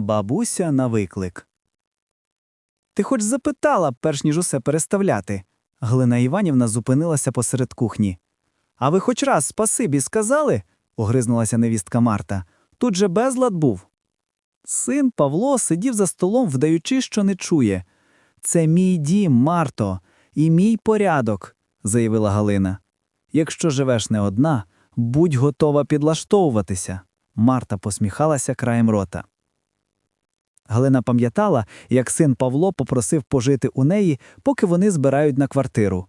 Бабуся на виклик. Ти хоч запитала, перш ніж усе переставляти. Глина Іванівна зупинилася посеред кухні. А ви хоч раз спасибі сказали? огризнулася невістка Марта. Тут же безлад був. Син Павло сидів за столом, вдаючи, що не чує. Це мій дім, Марто, і мій порядок, заявила Галина. Якщо живеш не одна, будь готова підлаштовуватися. Марта посміхалася краєм рота. Галина пам'ятала, як син Павло попросив пожити у неї, поки вони збирають на квартиру.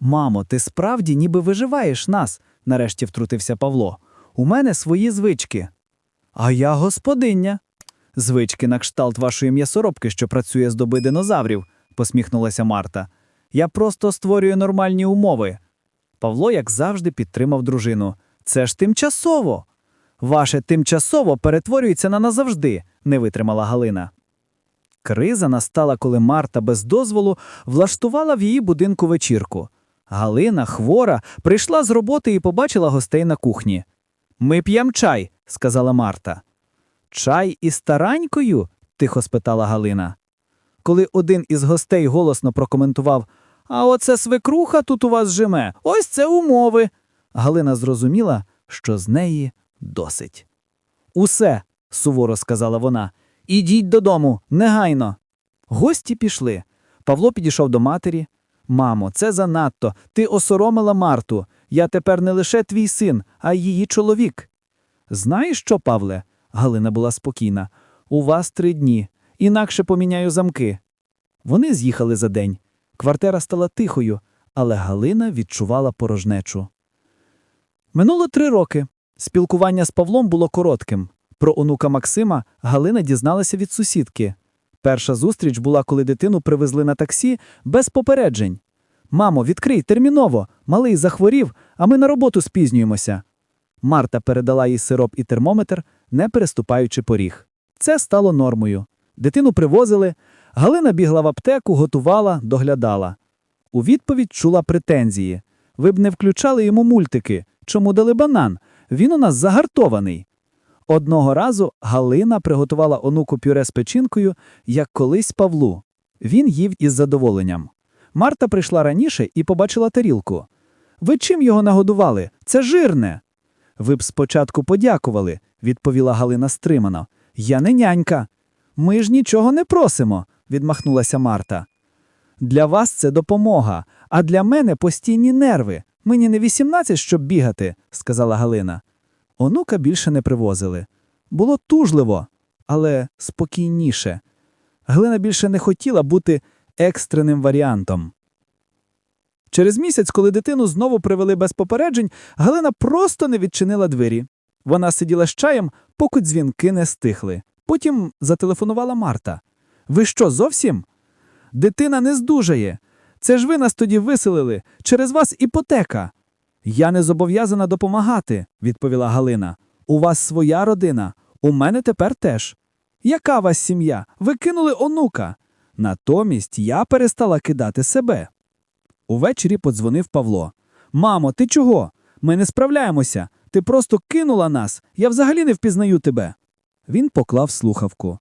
Мамо, ти справді ніби виживаєш нас, нарешті втрутився Павло. У мене свої звички. А я господиня. Звички на кшталт вашої м'ясоробки, що працює з доби динозаврів, посміхнулася Марта. Я просто створюю нормальні умови. Павло, як завжди, підтримав дружину. Це ж тимчасово. Ваше тимчасово перетворюється на назавжди, не витримала Галина. Криза настала, коли Марта без дозволу влаштувала в її будинку вечірку. Галина, хвора, прийшла з роботи і побачила гостей на кухні. Ми п'єм чай, сказала Марта. Чай із таранькою? тихо спитала Галина. Коли один із гостей голосно прокоментував А оце свекруха тут у вас жиме, ось це умови. Галина зрозуміла, що з неї досить. Усе, суворо сказала вона. Ідіть додому, негайно. Гості пішли. Павло підійшов до матері. Мамо, це занадто. Ти осоромила Марту. Я тепер не лише твій син, а й її чоловік. Знаєш що, Павле? Галина була спокійна. У вас три дні, інакше поміняю замки. Вони з'їхали за день. Квартира стала тихою, але Галина відчувала порожнечу. Минуло три роки. Спілкування з Павлом було коротким. Про онука Максима Галина дізналася від сусідки. Перша зустріч була, коли дитину привезли на таксі без попереджень. Мамо, відкрий терміново, малий захворів, а ми на роботу спізнюємося. Марта передала їй сироп і термометр, не переступаючи поріг. Це стало нормою. Дитину привозили, Галина бігла в аптеку, готувала, доглядала. У відповідь чула претензії. Ви б не включали йому мультики. Чому дали банан? Він у нас загартований. Одного разу Галина приготувала онуку пюре з печінкою, як колись Павлу. Він їв із задоволенням. Марта прийшла раніше і побачила тарілку. Ви чим його нагодували? Це жирне. Ви б спочатку подякували, відповіла Галина стримано. Я не нянька. Ми ж нічого не просимо, відмахнулася Марта. Для вас це допомога, а для мене постійні нерви. Мені не 18, щоб бігати, сказала Галина. Онука більше не привозили. Було тужливо, але спокійніше. Глина більше не хотіла бути екстреним варіантом. Через місяць, коли дитину знову привели без попереджень, Галина просто не відчинила двері. Вона сиділа з чаєм, поки дзвінки не стихли. Потім зателефонувала Марта. Ви що, зовсім? Дитина не здужає. Це ж ви нас тоді виселили. Через вас іпотека. Я не зобов'язана допомагати, відповіла Галина. У вас своя родина, у мене тепер теж. Яка вас сім'я? Ви кинули онука. Натомість я перестала кидати себе. Увечері подзвонив Павло. Мамо, ти чого? Ми не справляємося. Ти просто кинула нас. Я взагалі не впізнаю тебе. Він поклав слухавку.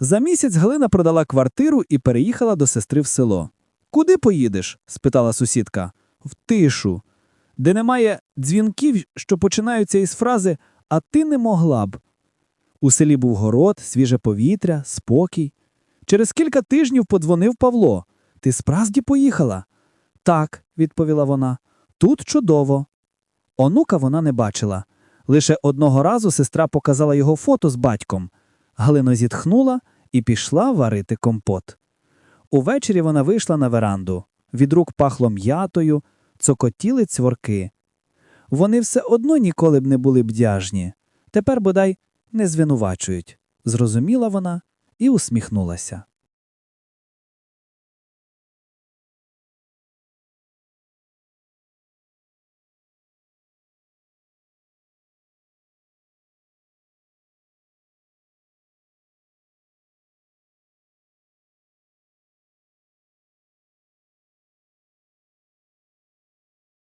За місяць Галина продала квартиру і переїхала до сестри в село. Куди поїдеш? спитала сусідка. В тишу, де немає дзвінків, що починаються із фрази А ти не могла б. У селі був город, свіже повітря, спокій. Через кілька тижнів подзвонив Павло. Ти справді поїхала? Так, відповіла вона. Тут чудово. Онука вона не бачила. Лише одного разу сестра показала його фото з батьком. Галина зітхнула і пішла варити компот. Увечері вона вийшла на веранду. Від рук пахло м'ятою, цокотіли цворки. Вони все одно ніколи б не були бдяжні. Тепер бодай не звинувачують. Зрозуміла вона і усміхнулася.